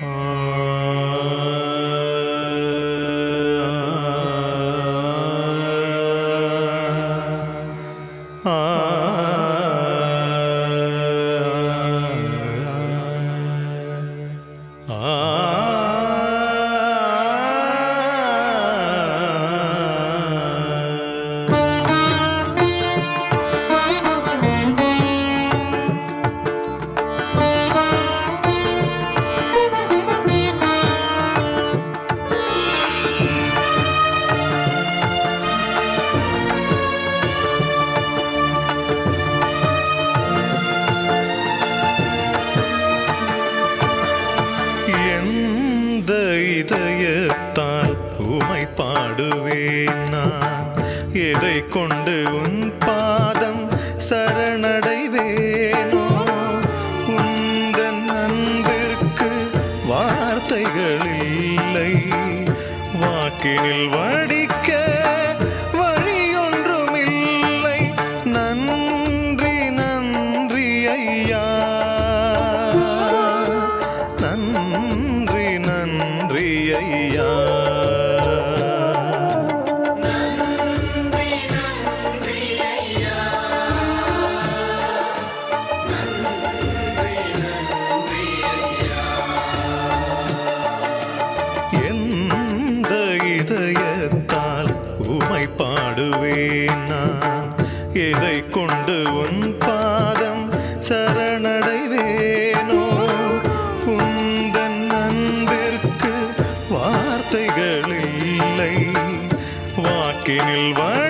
Uh... நான் எதை கொண்டு உன் பாதம் சரணடைவேனோ? உந்தன் அன்பிற்கு வார்த்தைகள் இல்லை. வாக்கினில் வடி பாடுவேன் நான். எதை கொண்டு உன் பாதம் சரணடைவேனோ? உந்தன் அன்பிற்கு வார்த்தைகள் இல்லை. வாக்கினில் வாழ்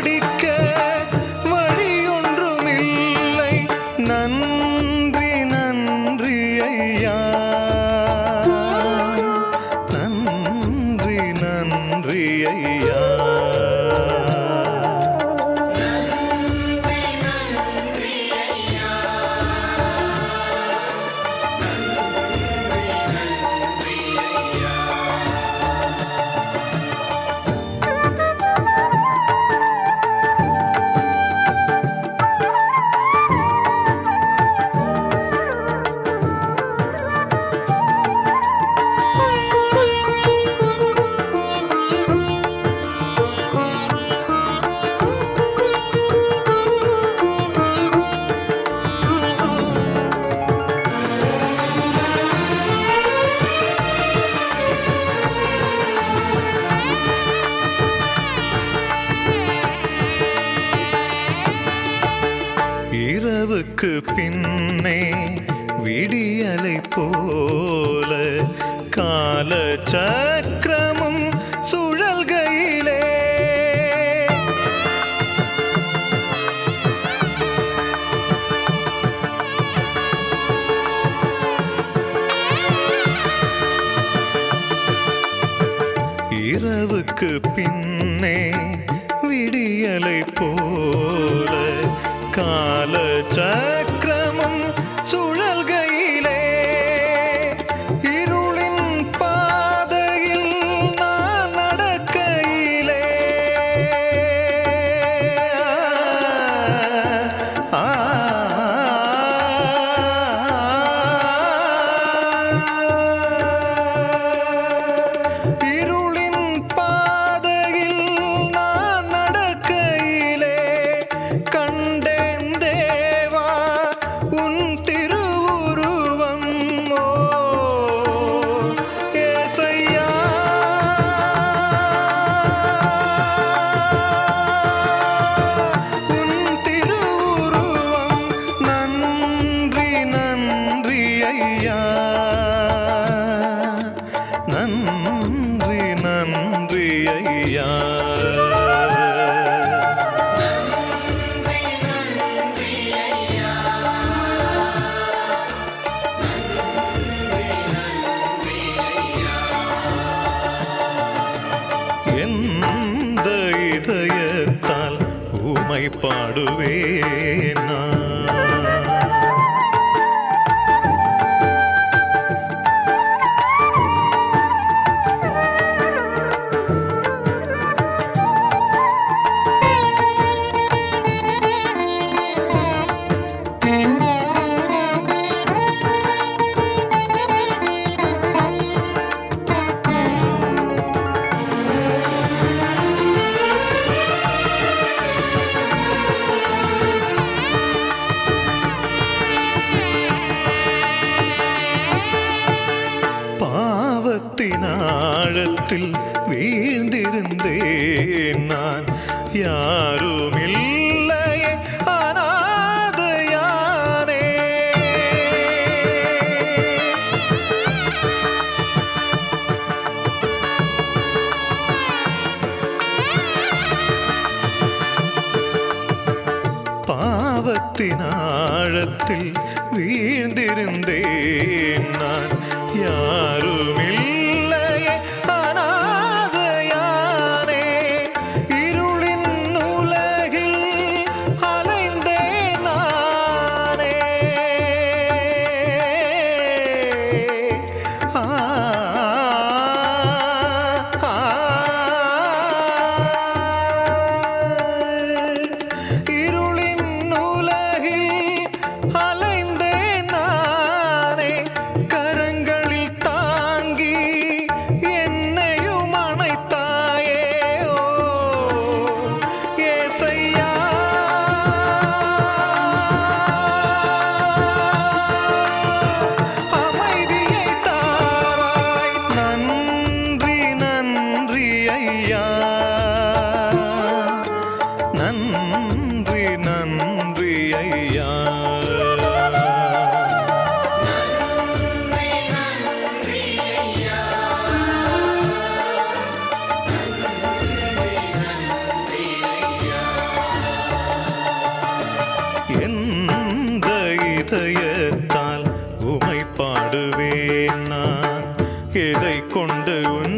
இரவுக்கு பின்னே விடியலை போல கால சக்கரமும் சுழல்கையிலே. இரவுக்கு பின்னே விடியலை போல கால பாடுவேனா? நான் வீழ்ந்திருந்தேன் நான். யாருமில்லை. இதை கொண்டு உன்